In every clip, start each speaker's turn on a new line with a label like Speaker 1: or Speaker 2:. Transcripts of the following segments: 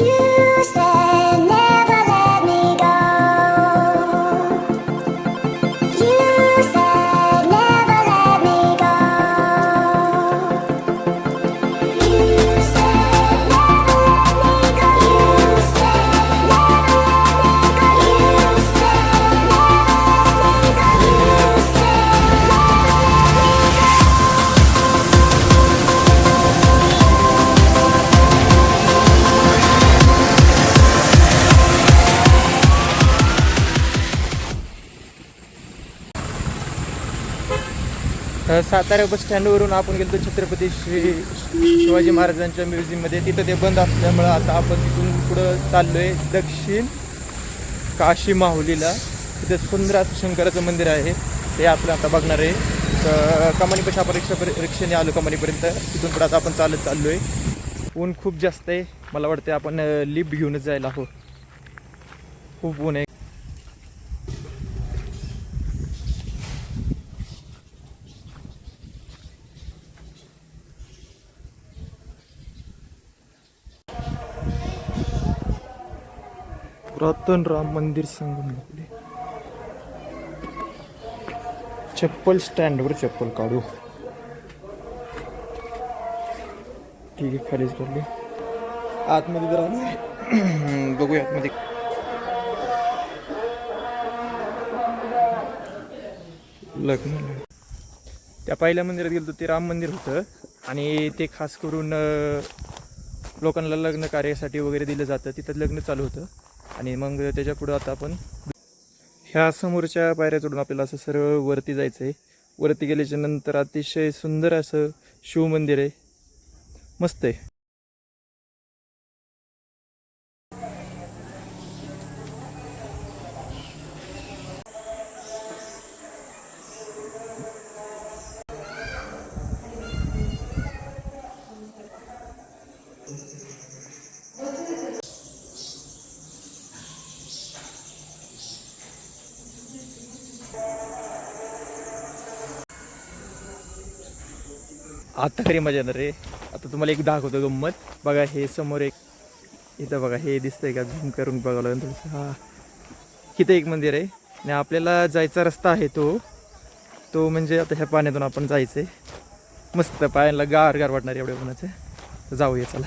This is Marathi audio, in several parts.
Speaker 1: You said
Speaker 2: सातारा बस स्टँडवरून आपण गेलो छत्रपती श्री शिवाजी महाराजांच्या म्युझियममध्ये. तिथं ते बंद असल्यामुळं आता आपण तिथून पुढं चाललोय दक्षिण काशी माहुलीला. तिथे सुंदर असं शंकराचं मंदिर आहे. ते आपलं आता बघणार आहे. तर कमानीपेक्षा आपण रिक्षा रिक्षेने आलो कमानीपर्यंत. तिथून पुढं आता आपण चालत चाललोय. ऊन खूप जास्त आहे. मला वाटते आपण लिफ्ट घेऊनच जायला हो खूप ऊन आहे. पुरातन राम मंदिर संगमनेर चप्पल स्टँडवर चप्पल काढू. ठीक आहे खालीच काढली आतमध्ये जर आलो. बघूया आतमध्ये. लग्न त्या पहिल्या मंदिरात गेलो ते राम मंदिर होतं. आणि ते खास करून लोकांना लग्न कार्यासाठी वगैरे दिलं जातं. तिथं लग्न चालू होतं. आणि मग त्याच्या पुढं आता आपण ह्या समोरच्या पायऱ्या चढून आपल्याला असं सरळ वरती जायचं आहे वरती गेल्याच्यानंतर अतिशय सुंदर असं शिवमंदिर आहे. मस्त आहे. आता खरी मजा येणार रे. आता तुम्हाला एक दाखवतो गंमत. बघा हे समोर एक इथं बघा हे दिसतंय का? झूम करून बघायला लागेल थोडंसं. हा. इथं एक मंदिर आहे. आणि आपल्याला जायचा रस्ता आहे तो. तो म्हणजे आता ह्या पाण्यातून आपण जायचं आहे मस्त पायाला गार गार वाटणार एवढ्या उन्हाचं. तर जाऊया चला.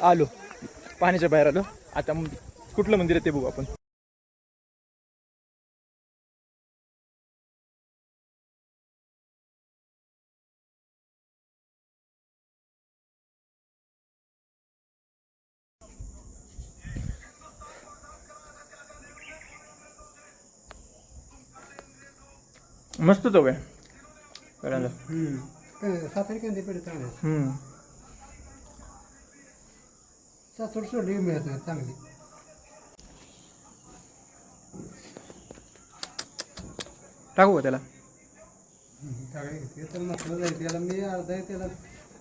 Speaker 2: आलो. पाण्याच्या बाहेर आलो. आता कुठलं मंदिर आहे ते बघू आपण. मस्त चव आहे
Speaker 3: सातारी कांदे पेढे चांगले. सासवड सोडली मिळत नाही चांगली.
Speaker 2: टाकू का त्याला?
Speaker 3: काय ते तर नसलं जाईल त्याला मी अर्धा आहे त्याला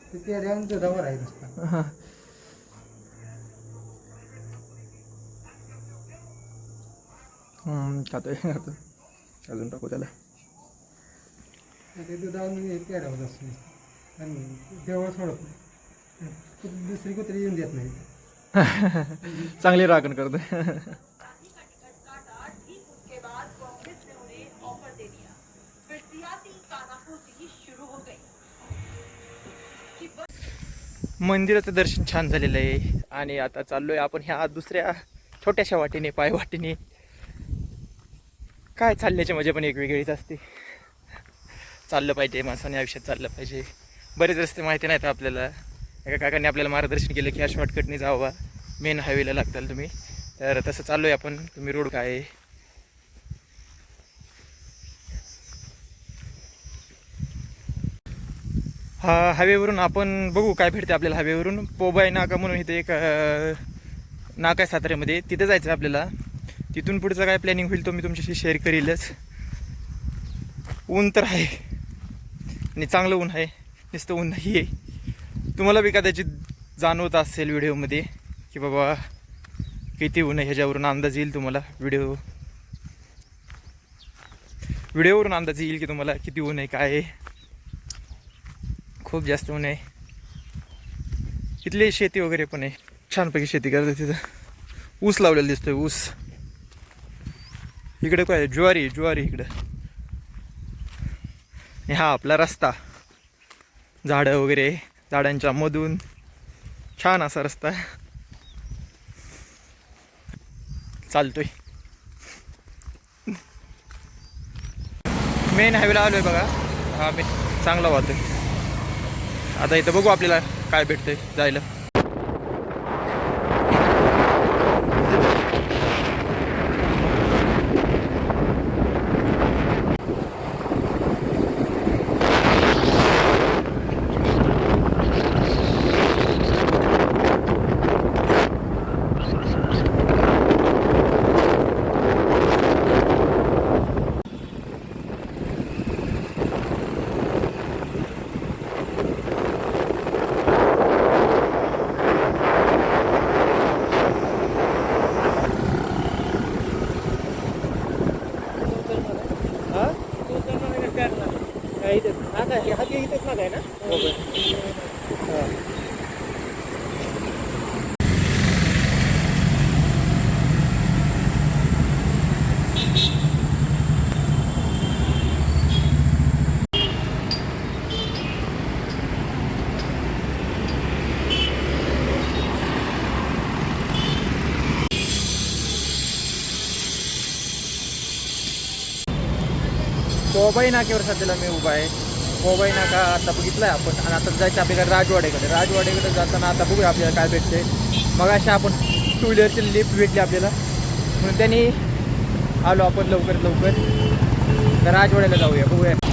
Speaker 3: ते पेढ्या आणि दुधावर आहे नुसता.
Speaker 2: हा. हम्म, खातोय खातो अजून टाकू त्याला.
Speaker 3: ते दुधावर मी पेढ्यावर असतो आणि देवळ सोडत नाही. दुसरी कुत्री येऊन देत नाही.
Speaker 2: चांगली राखण करतोय. मंदिराचं दर्शन छान झालेलं आहे. आणि आता चाललोय आपण ह्या दुसऱ्या छोट्याशा वाटेने पाय वाटेने. काय चालल्याची मजा पण एक वेगळीच असते. चाललं पाहिजे माणसाने आयुष्यात चाललं पाहिजे. बरेच रस्ते माहिती नाहीत आपल्याला. एका काकांनी आपल्याला मार्गदर्शन केलं की ह्या शॉर्टकटने जावा. मेन हायवेला लागताल तुम्ही. तर तसं चाललोय आपण. तुम्ही रोड काय आहे? हा हायवेवरून आपण बघू काय भेटते आपल्याला हायवेवरून पोबाय नाका म्हणून इथे एक नाका आहे साताऱ्यामध्ये. तिथं जायचं आहे आपल्याला. तिथून पुढचं काय प्लॅनिंग होईल तो मी तुमच्याशी शेअर करीलच. ऊन तर आहे. आणि चांगलं ऊन आहे. नुसतं ऊन नाही आहे तुम्हाला बी कदाचित जाणवत असेल व्हिडिओमध्ये की बाबा किती ऊन आहे ह्याच्यावरून अंदाज येईल तुम्हाला व्हिडिओ? व्हिडिओवरून अंदाज येईल की तुम्हाला किती ऊन आहे काय आहे? खूप जास्त ऊन आहे. इथली शेती वगैरे पण आहे. छानपैकी शेती करतात तिथं. ऊस लावलेला दिसतोय ऊस. इकडे काय आहे? ज्वारी ज्वारी इकडं. आणि हा आपला रस्ता. झाडं वगैरे. झाडांच्या मधून. छान असा रस्ता. आहे. चालतोय मेन हायवेला आलोय बघा. हा मी चांगला वाहतोय आता इथं बघू आपल्याला काय भेटतंय जायला. तो भाई ना? के वर्षा दिला नाक्यावर उभा कोबाई नाका आता बघितलाय आपण. आणि आता जायचं आपल्याकडे राजवाड्याकडे. राजवाड्याकडे जाताना आता बघूया आपल्याला काय भेटते. मग अशा आपण टू व्हीलरची लिफ्ट भेटली आपल्याला. म्हणून त्यांनी आलो आपण लवकर लवकर. तर राजवाड्याला जाऊया. बघूया.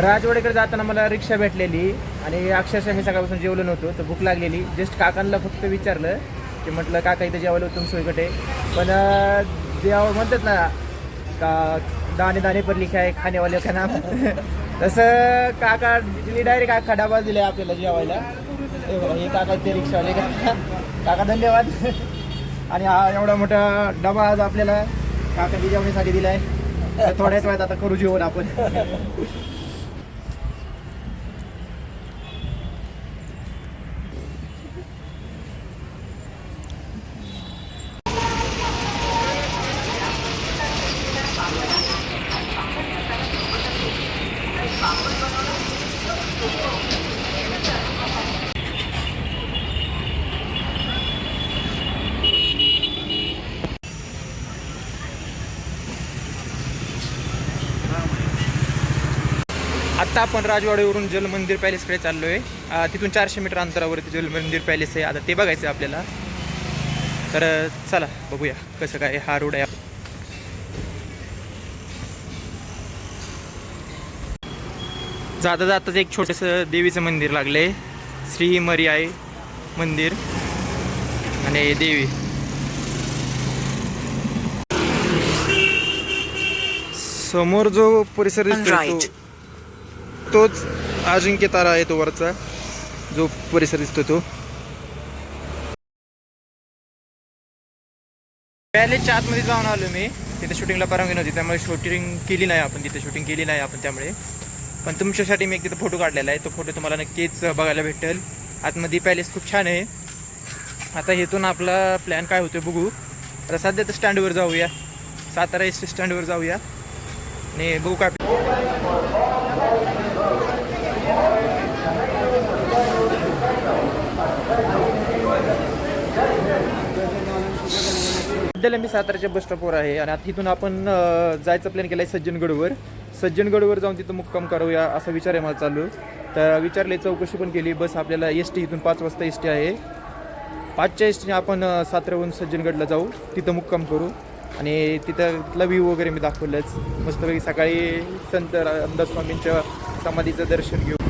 Speaker 2: राजवाड्याकडे जाताना मला रिक्षा भेटलेली आणि अक्षरशः मी सकाळपासून जेवलो नव्हतो तर भूक लागलेली. जस्ट काकांना फक्त विचारलं की म्हटलं काका इथं जेवायला तुम सोयीकडे. पण देव म्हणतात ना का दाणे दाणे पर लिखा आहे खाण्यावाले का नाम? तसं काका दिली डायरेक्ट काका डबा दिले आपल्याला जेवायला. हे काका ते रिक्षावाले काका काका धन्यवाद. आणि हा एवढा मोठा डबा आज आपल्याला काकाची जेवणीसाठी दिलाय. तर थोड्याच वेळात आता करू जेवण आपण. आत्ता आपण राजवाड्यावरून जलमंदिर पॅलेसकडे चाललो आहे तिथून चारशे मीटर अंतरावरती जलमंदिर पॅलेस आहे. आता ते बघायचं आहे आपल्याला. तर चला बघूया कसं काय हा रोड आहे. जाता जाताच एक छोटस देवीचं मंदिर लागलंय. श्री मर्याय मंदिर आणि देवी. समोर जो परिसर दिसतो तोच अजिंक्य तारा आहे तो वरचा. जो परिसर दिसतो तो. पॅलेसच्या आतमध्ये जाऊन आलो मी. तिथे शूटिंगला परवानगी नव्हती त्यामुळे शूटिंग केली नाही आपण. तिथे शूटिंग केली नाही आपण त्यामुळे. पण तुमच्यासाठी मी एक तिथं फोटो काढलेला आहे. तो फोटो तुम्हाला नक्कीच बघायला भेटेल. आतमध्ये पॅलेस खूप छान आहे. आता इथून आपला प्लॅन काय होतो बघू. आता सध्या तर स्टँडवर जाऊया. सातारा एस टी स्टँडवर जाऊया. आणि बघू काय सध्याला मी साताराच्या बस स्टॉपवर आहे. आणि आता तिथून आपण जायचं जायचा प्लॅन केला आहे सज्जनगडवर. सज्जनगडवर जाऊन तिथं मुक्काम करूया असा विचार आहे मला चालू. तर विचारले चौकशी पण केली. बस आपल्याला एस टी इथून पाच वाजता एस टी आहे. पाचच्या एस टीने आपण अं, सज्जनगडला जाऊ. तिथं मुक्काम करू. आणि तिथं तिथला व्ह्यू वगैरे मी दाखवलंच. मस्तपैकी सकाळी संत रामदास स्वामींच्या समाधीचं दर्शन घेऊ.